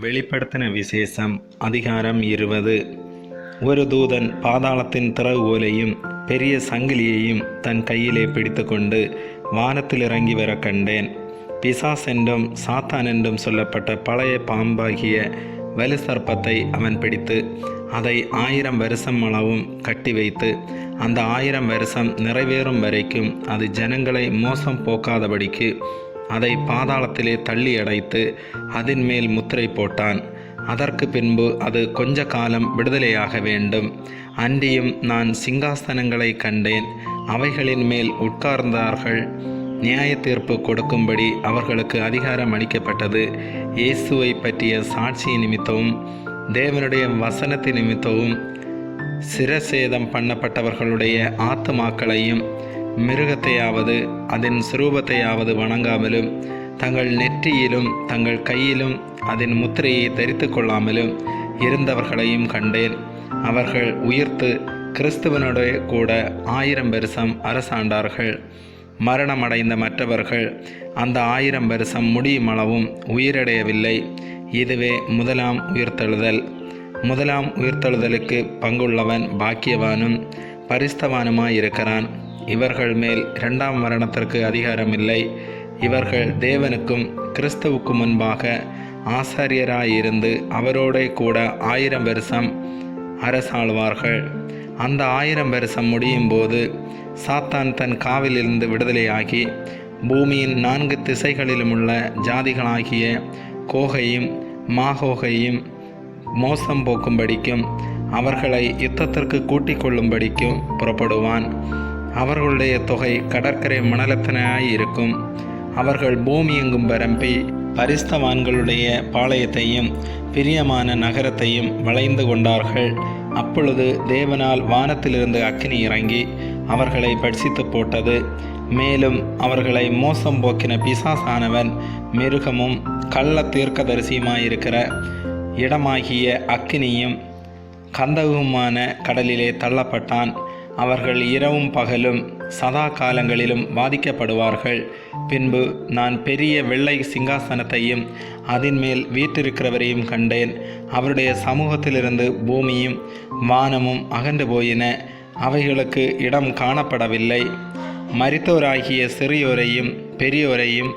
வெளிப்படுத்தின விசேஷம் அதிகாரம் இருபது. ஒரு தூதன் பாதாளத்தின் திறவுகோலையும் பெரிய சங்கிலியையும் தன் கையிலே பிடித்துக்கொண்டு வானத்தில் இறங்கி வர கண்டேன். பிசாஸ் என்றும் சாத்தான் என்றும் சொல்லப்பட்ட பழைய பாம்பாகிய வலு சர்ப்பத்தை அவன் பிடித்து அதை ஆயிரம் வருஷம் அளவும் கட்டி வைத்து அந்த ஆயிரம் வருஷம் நிறைவேறும் வரைக்கும் அது ஜனங்களை மோசம் போக்காதபடிக்கு அதை பாதாளத்திலே தள்ளி அடைத்து அதன் மேல் முத்திரை போட்டான். அதற்கு பின்பு அது கொஞ்ச காலம் விடுதலையாக வேண்டும். அன்றியும் நான் சிங்காசனங்களை கண்டேன். அவைகளின் மேல் உட்கார்ந்தார்கள். நியாய தீர்ப்பு கொடுக்கும்படி அவர்களுக்கு அதிகாரம் அளிக்கப்பட்டது. இயேசுவை பற்றிய சாட்சி நிமித்தமும் தேவனுடைய வசனத்தின் நிமித்தமும் சிரசேதம் பண்ணப்பட்டவர்களுடைய ஆத்துமாக்களையும் மிருகத்தையாவது அதன் சுரூபத்தையாவது வணங்காமலும் தங்கள் நெற்றியிலும் தங்கள் கையிலும் அதன் முத்திரையை தரித்து கொள்ளாமலும் இருந்தவர்களையும் கண்டேன். அவர்கள் உயிர்த்து கிறிஸ்துவனுடைய கூட ஆயிரம் வருஷம் அரசாண்டார்கள். மரணமடைந்த மற்றவர்கள் அந்த ஆயிரம் வருஷம் முடியுமளவும் உயிரடையவில்லை. இதுவே முதலாம் உயிர்த்தெழுதல். முதலாம் உயிர்த்தெழுதலுக்கு பங்குள்ளவன் பாக்கியவானும் பரிஸ்தவானுமாயிருக்கிறான் இவர்கள் மேல் இரண்டாம் மரணத்திற்கு அதிகாரமில்லை. இவர்கள் தேவனுக்கும் கிறிஸ்துவுக்கு முன்பாக ஆசாரியராயிருந்து அவரோடே கூட ஆயிரம் வருஷம் அரசாழ்வார்கள். அந்த ஆயிரம் வருஷம் முடியும் போது சாத்தான் தன் காவிலிருந்து விடுதலையாகி பூமியின் நான்கு திசைகளிலும் உள்ள ஜாதிகளாகிய கோகையும் மாகோகையும் மோசம் போக்கும்படிக்கும் அவர்களை யுத்தத்திற்கு கூட்டிக் கொள்ளும்படிக்கும் புறப்படுவான். அவர்களுடைய தொகை கடற்கரை மணலத்தனாய் இருக்கும் அவர்கள் பூமி எங்கும் பரம்பி பரிஸ்தவான்களுடைய பாளையத்தையும் பிரியமான நகரத்தையும் வளைந்து கொண்டார்கள். அப்பொழுது தேவனால் வானத்திலிருந்து அக்கினி இறங்கி அவர்களை பட்சித்து போட்டது. மேலும் அவர்களை மோசம் போக்கின பிசாசானவன் மிருகமும் கள்ள தீர்க்கதரிசியுமாயிருக்கிற இடமாகிய அக்கினியும் கந்தகுமான கடலிலே தள்ளப்பட்டான். அவர்கள் இரவும் பகலும் சதா காலங்களிலும் பாதிக்கப்படுவார்கள் பின்பு நான் பெரிய வெள்ளை சிங்காசனத்தையும் அதன் மேல் வீற்றிருக்கிறவரையும் கண்டேன். அவருடைய சமூகத்திலிருந்து பூமியும் வானமும் அகன்று போயின. அவைகளுக்கு இடம் காணப்படவில்லை. மரித்தோராகிய சிறியோரையும் பெரியோரையும்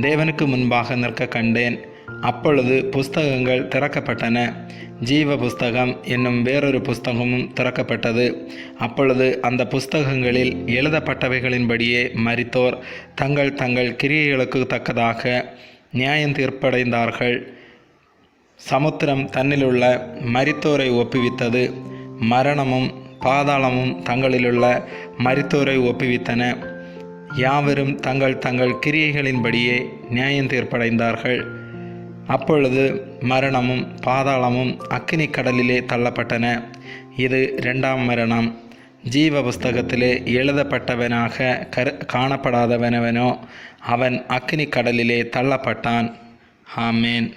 தேவனுக்கு முன்பாக நிற்க கண்டேன். அப்பொழுது புஸ்தகங்கள் திறக்கப்பட்டன. ஜீவ புஸ்தகம் என்னும் வேறொரு புஸ்தகமும் திறக்கப்பட்டது. அப்பொழுது அந்த புஸ்தகங்களில் எழுதப்பட்டவைகளின்படியே மரித்தோர் தங்கள் தங்கள் கிரியைகளுக்கு தக்கதாக நியாயம் தீர்ப்படைந்தார்கள். சமுத்திரம் தன்னிலுள்ள மரித்தோரை ஒப்புவித்தது. மரணமும் பாதாளமும் தங்களிலுள்ள மரித்தோரை ஒப்புவித்தன. யாவரும் தங்கள் தங்கள் கிரியைகளின்படியே நியாயம் தீர்ப்படைந்தார்கள். அப்பொழுது மரணமும் பாதாளமும் அக்கினி கடலிலே தள்ளப்பட்டன. இது இரண்டாம் மரணம். ஜீவ புஸ்தகத்திலே எழுதப்பட்டவனாக கரு காணப்படாதவனவனோ அவன் அக்கினி கடலிலே தள்ளப்பட்டான். ஆமேன்.